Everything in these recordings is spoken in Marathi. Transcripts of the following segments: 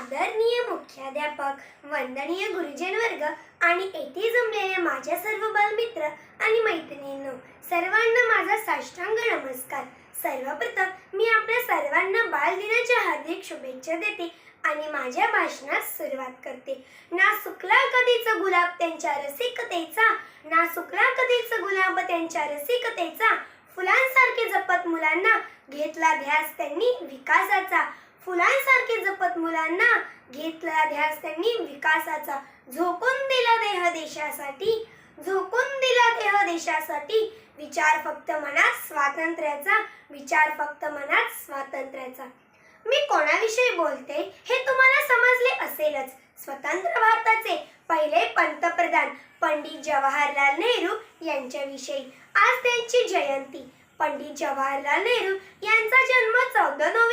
आदरणीय मुख्याध्यापक वंदनीय गुरुजन वर्ग आणि येथे जमलेल्या माझ्या सर्व बालमित्र आणि मैत्रिणींनो सर्वांना माझा साष्टांग नमस्कार. सर्वप्रथम मी आपल्या सर्वांना बालदिनाच्या हार्दिक शुभेच्छा देते आणि माझ्या भाषणास सुरुवात करते. ना सुकला कधीचा गुलाब त्यांच्या रसिकतेचा ना सुकला कधीचा गुलाब त्यांच्या रसिकतेचा फुलांसारखे जपत मुलांना घेतला ध्यास त्यांनी विकासाचा. फुलांसारखे जपत मुलांना घेतला ध्यास त्यांनी विकासाचा. झोकून दिला देह देशासाठी झोकून दिला देह देशासाठी. विचार फक्त मनात स्वातंत्र्याचा विचार फक्त मनात स्वातंत्र्याचा. मी कोणाविषयी बोलते हे तुम्हाला समजले असेलच. स्वतंत्र भारताचे पहिले पंतप्रधान पंडित जवाहरलाल नेहरू यांच्याविषयी. आज त्यांची जयंती. पंडित जवाहरलाल नेहरू यांचा जन्म चौदा नोव्हेंबर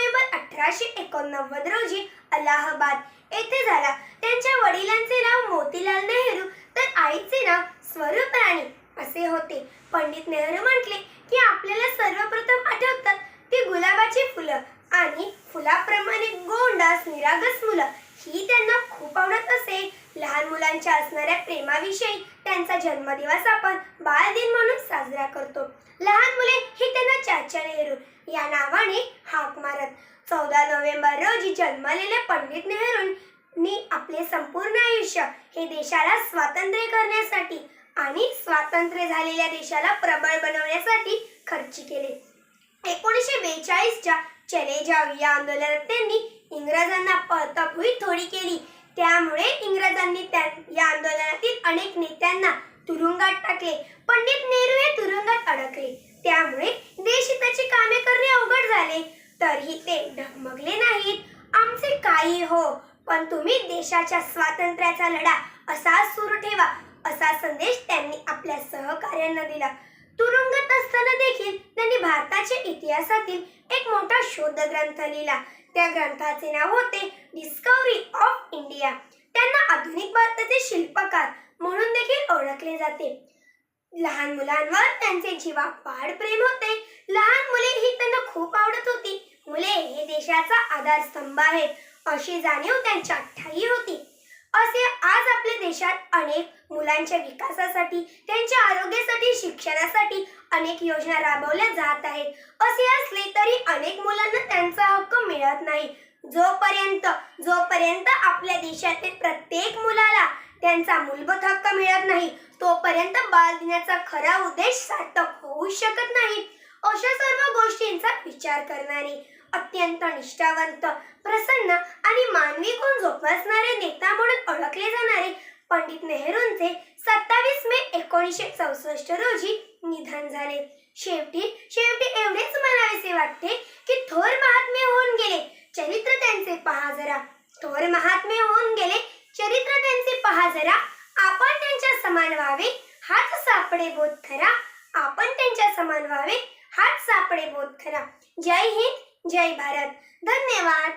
अठराशे एकोणनव्वद रोजी अलाहाबाद येथे झाला. त्यांच्या वडिलांचे नाव मोतीलाल नेहरू तर आईचे नाव स्वरूप राणी असे होते. पंडित नेहरू म्हटले की आपल्याला सर्वप्रथम आठवतात ती गुलाबाची फुलं आणि फुलाप्रमाणे गोंडास निरागस मुलं. ही त्यांना खूप आवडत असे. लहान मुलांच्या असणाऱ्या प्रेमाविषयी त्यांचा जन्मदिवस आपण बालदिन म्हणून साजरा करतो. लहान मुले ही त्यांना चाचा नेहरू या नावाने हाक मारत. चौदा नोव्हेंबर रोजी जन्मलेल्या पंडित नेहरूंनी आपले संपूर्ण आयुष्य हे देशाला स्वातंत्र्य करण्यासाठी आणि स्वातंत्र्य झालेल्या देशाला प्रबळ बनवण्यासाठी खर्च केले. एकोणीसशे बेचाळीसच्या चले जाव या आंदोलनात त्यांनी इंग्रजांना पळताभुई थोडी केली. त्यामुळे इंग्रजांनी त्या या आंदोलनातील अनेक नेत्यांना तुरुंगात टाकले. पंडित नेहरू हे तुरुंगात अडकले. त्यामुळे देशहिताची कामे करणे अवघड झाले. तरीही ते डगमगले नाहीत. आमचे काही हो पण तुम्ही देशाच्या स्वातंत्र्याचा लढा असा सुरू ठेवा असा संदेश त्यांनी आपल्या सहकार्यांना दिला. तुरुंगात असताना देखील त्यांनी भारताच्या इतिहासातील एक मोठा शोध ग्रंथ लिहिला. त्या ग्रंथाचे नाव होते डिस्कवरी ऑफ इंडिया त्यांना आधुनिक भारताचे शिल्पकार म्हणून देखील ओळखले जाते. लहान मुलांवर त्यांचे जीवापाड प्रेम होते. लहान मुले ही त्यांना खूप आवडत होती. मुले हे देशाचा आधारस्तंभ आहेत अशी जाणीव त्यांच्या ठाई होती. असे आज आपल्या देशात अनेक मुलांच्या विकासासाठी त्यांच्या आरोग्यासाठी शिक्षणासाठी अनेक योजना राबवल्या जात आहेत. असे असले तरी अनेक मुलांना त्यांचा हक्क मिळत नाही. जोपर्यंत जोपर्यंत आपल्या देशातील प्रत्येक मुलाला त्यांचा मूलभूत हक्क मिळत नाही तोपर्यंत बालदिनाचा खरा उद्देश सार्थक होऊ शकत नाही. अशा सर्व गोष्टींचा विचार करणारे अत्यंत निष्ठावंत प्रसन्न आणि मानवी गुण जोपासणारे नेता म्हणून ओळखले जाणारे पंडित नेहरूंचे सत्तावीस मे एकोणीसशे चौसष्ट रोजी निधन झाले. शेवटी शेवटी एवढेच म्हणावेसे वाटते की थोर महात्मे होऊन गेले चरित्र त्यांचे पहा जरा. थोर महात्मे होऊन गेले चरित्र त्यांचे पहा जरा. आपण त्यांच्या समान व्हावे हाच सापडे बोध खरा. आपण त्यांच्या समान व्हावे हाच सापडे बोध खरा जय हिंद जय भारत. धन्यवाद.